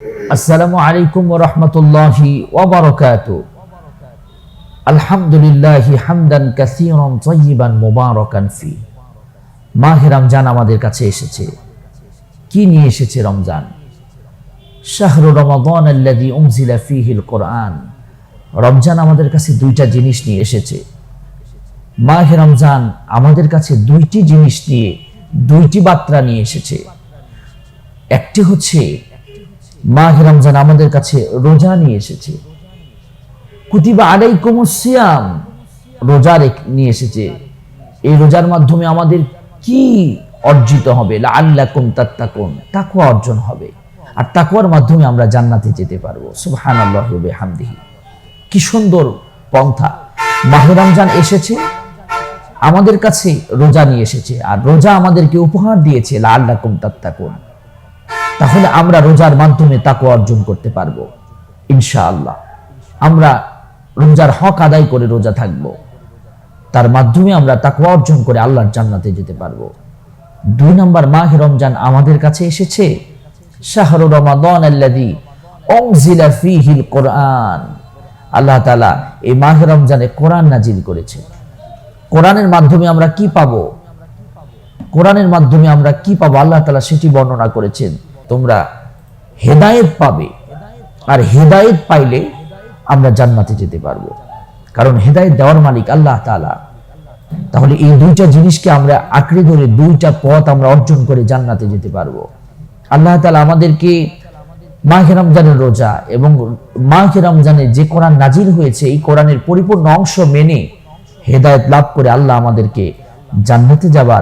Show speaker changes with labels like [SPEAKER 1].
[SPEAKER 1] আসসালামু আলাইকুম রহমতুল্লাহি ওবরকাত আলহামদুলিল্লাহ হামদান কাসিরান তয়্যিবান মুবারাকান ফি। মাহে রমজান আমাদের কাছে এসেছে। কি নিয়ে এসেছে রমজান? শাহরু রমাদান আল্লাযী উনজিলা ফীহিল কোরআন রমজান আমাদের কাছে দুইটা জিনিস নিয়ে এসেছে। মাহে রমজান আমাদের কাছে দুইটি জিনিস নিয়ে, দুইটি বার্তা নিয়ে এসেছে। একটি হচ্ছে মাহে রমজান আমাদের কাছে রোজা নিয়ে এসেছে। কুতিবা আলাইকুম সিয়াম, রোজা নিয়ে এসেছে। এই রোজার মাধ্যমে আমাদের কি অর্জিত হবে? আল্লাকুম তাত্তাকুন তাকুয়া অর্জন হবে। আর তাকুয়ার মাধ্যমে আমরা জান্নাতে যেতে পারব। সুবহানাল্লাহ হামদিহি কি সুন্দর পন্থা। মাহে রমজান এসেছে, আমাদের কাছে রোজা নিয়ে এসেছে। আর রোজা আমাদেরকে উপহার দিয়েছে আল্লাকুম তাত্তাকুন। তাহলে আমরা রোজার মাধ্যমে তাকে অর্জন করতে পারব, ইনশাআল্লাহ। আমরা রোজার হক আদায় করে রোজা থাকব। তার মাধ্যমে আমরা তাকে অর্জন করে আল্লাহর জান্নাতে যেতে পারব। দুই নম্বর, মাহে রমজান আমাদের কাছে এসেছে। শাহরু রমাদান আল্লাযী উনজিলা ফীহিল কোরআন। আল্লাহ তাআলা এই মাহে রমজানে কোরআন নাজিল করেছে। কোরআনের মাধ্যমে আমরা কি পাবো? কোরআনের মাধ্যমে আমরা কি পাবো? আল্লাহ তালা সেটি বর্ণনা করেছেন। তোমরা হেদায়েত পাবে। আর হেদায়েত পাইলে আমরা জান্নাতে যেতে পারব। কারণ হেদায়েত দেওয়ার মালিক আল্লাহ তাআলা। তাহলে এই দুইটা জিনিসকে আমরা আঁকড়ে ধরে দুইটা পথ আমরা অর্জন করে জান্নাতে যেতে পারব। আল্লাহ তালা আমাদেরকে মাহে রমজানের রোজা এবং মাহে রমজানে যে কোরআন নাজির হয়েছে, এই কোরআনের পরিপূর্ণ অংশ মেনে হেদায়েত লাভ করে আল্লাহ আমাদেরকে জান্নাতে যাবার